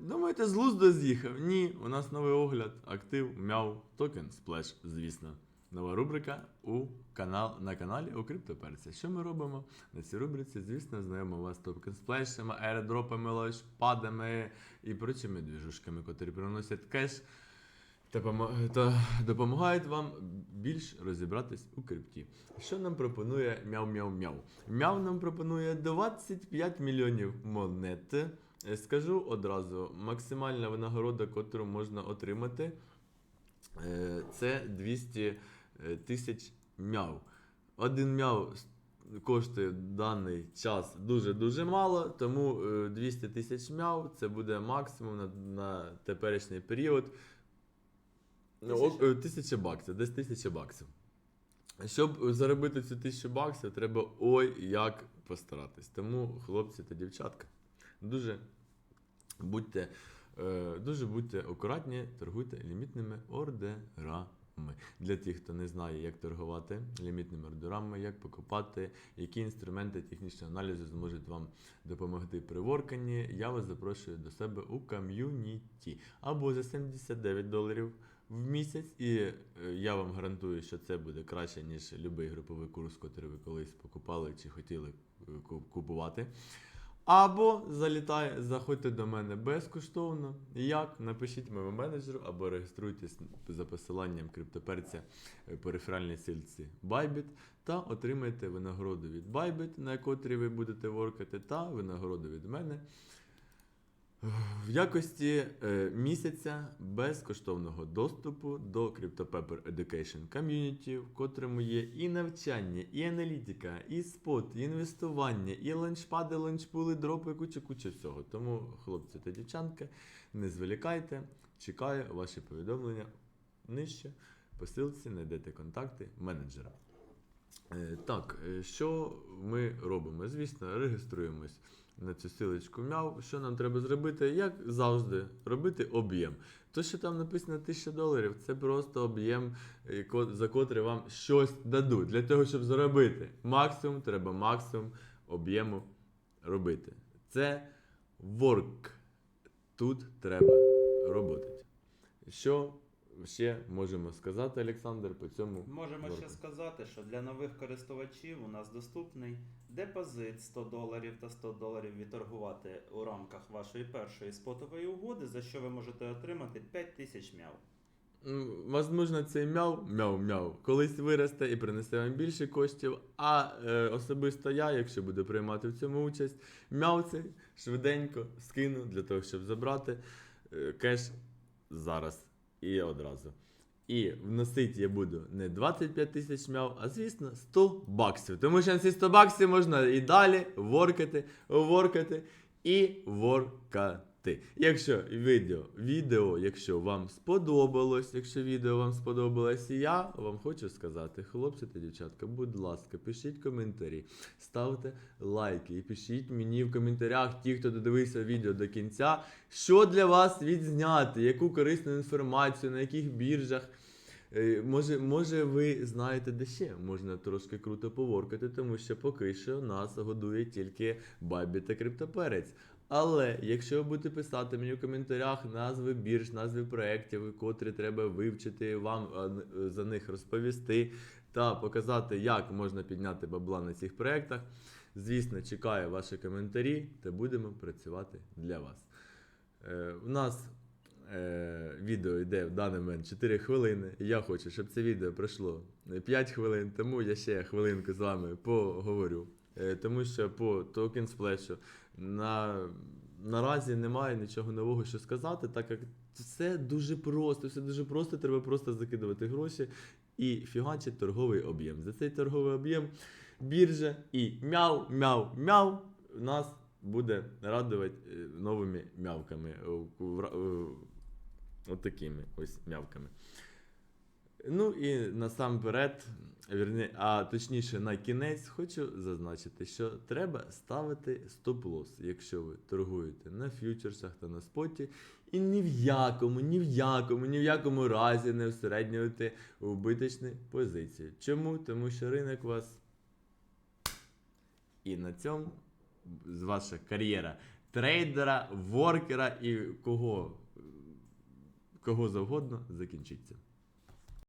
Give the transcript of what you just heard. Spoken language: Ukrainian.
думаєте, з лузду з'їхав? Ні, у нас новий огляд, актив, мяу, токен, сплеш, звісно. Нова рубрика у канал, на каналі у Криптоперці. Що ми робимо на цій рубриці? Звісно, знайомо вас токен сплешами, аеродропами, лаунчпадами і прочими двіжушками, котрі приносять кеш та, допомагають вам більш розібратись у крипті. Що нам пропонує мяу-мяу-мяу? Мяу нам пропонує 25 мільйонів монет. Е, Скажу одразу, максимальна винагорода, котру можна отримати, е, це 200 е, тисяч мяу. Один мяу коштує в даний час дуже-дуже мало, тому е, 200 тисяч мяу це буде максимум на, на теперішній період. Ну, Тисяча? е, Тисяча баксів, десь тисяча баксів. Щоб заробити цю тисячу баксів, треба ой як постаратись. Тому, хлопці та дівчатка, дуже будьте, е, дуже будьте акуратні, торгуйте лімітними ордерами. Для тих, хто не знає, як торгувати лімітними ордерами, як покупати, які інструменти технічного аналізу зможуть вам допомогти при ворканні, я вас запрошую до себе у ком'юніті або за 79 доларів в місяць, і е, я вам гарантую, що це буде краще, ніж будь-який груповий курс, який ви колись покупали чи хотіли е, купувати. Або залітає, заходьте до мене безкоштовно. Як? Напишіть моєму менеджеру або реєструйтесь за посиланням криптоперця е, по реферальній сильці Bybit та отримайте винагороду від Bybit, на котрій ви будете воркати, та винагороду від мене в якості е, місяця безкоштовного доступу до CryptoPepper Education Community, в котрому є і навчання, і аналітика, і спот, і інвестування, і ланчпади, ланчпули, дропи, куча-куча всього. Тому, хлопці та дівчатка, не зволікайте, чекаю ваші повідомлення нижче. По ссылці знайдете контакти менеджера. Е, Так, е, що ми робимо? Звісно, реєструємось на цю силочку мяу. Що нам треба зробити? Як завжди, робити об'єм. То, що там написано 1000 доларів, це просто об'єм, е, за котрий вам щось дадуть. Для того, щоб заробити максимум, треба максимум об'єму робити. Це work. Тут треба роботи. Що ще можемо сказати, Олександр, по цьому? Можемо ще сказати, що для нових користувачів у нас доступний депозит 100 доларів та 100 доларів відторгувати у рамках вашої першої спотової угоди, за що ви можете отримати 5000 мяв. М, Возможно, цей мяу, мяу-мяу, колись виросте і принесе вам більше коштів. А е, особисто я, якщо буду приймати в цьому участь, мяу цей швиденько скину для того, щоб забрати е, кеш зараз і одразу. І вносити я буду не 25 тисяч мяв, а звісно 100 баксів. Тому що на ці 100 баксів можна і далі воркати, воркати і воркати. Якщо відео, відео, якщо вам сподобалось, якщо відео вам сподобалось, я вам хочу сказати, хлопці та дівчатка, будь ласка, пишіть коментарі, ставте лайки і пишіть мені в коментарях, ті, хто додивився відео до кінця, що для вас відзняти, яку корисну інформацію, на яких біржах. Е, Може, може, ви знаєте, де ще можна трошки круто поворкати, тому що поки що нас годує тільки Бабі та Криптоперець. Але якщо ви будете писати мені в коментарях назви бірж, назви проєктів, котрі треба вивчити, вам н- е, за них розповісти та показати, як можна підняти бабла на цих проєктах, звісно, чекаю ваші коментарі та будемо працювати для вас. Е, у нас е, відео йде в даний момент 4 хвилини. Я хочу, щоб це відео пройшло 5 хвилин, тому я ще хвилинку з вами поговорю. Е, тому що по Token Splash на, наразі немає нічого нового, що сказати, так як все дуже просто, все дуже просто, треба просто закидувати гроші і фігачить торговий об'єм. За цей торговий об'єм біржа і мяу, мяу, мяу нас буде радувати е, новими мявками. От такими ось мявками. Ну і насамперед, вірні, а точніше на кінець, хочу зазначити, що треба ставити стоп-лосс, якщо ви торгуєте на фьючерсах та на споті, і ні в якому, ні в якому, ні в якому разі не усереднювати вбиточні позиції. Чому? Тому що ринок вас і на цьому ваша кар'єра трейдера, воркера і кого, кого завгодно закінчиться.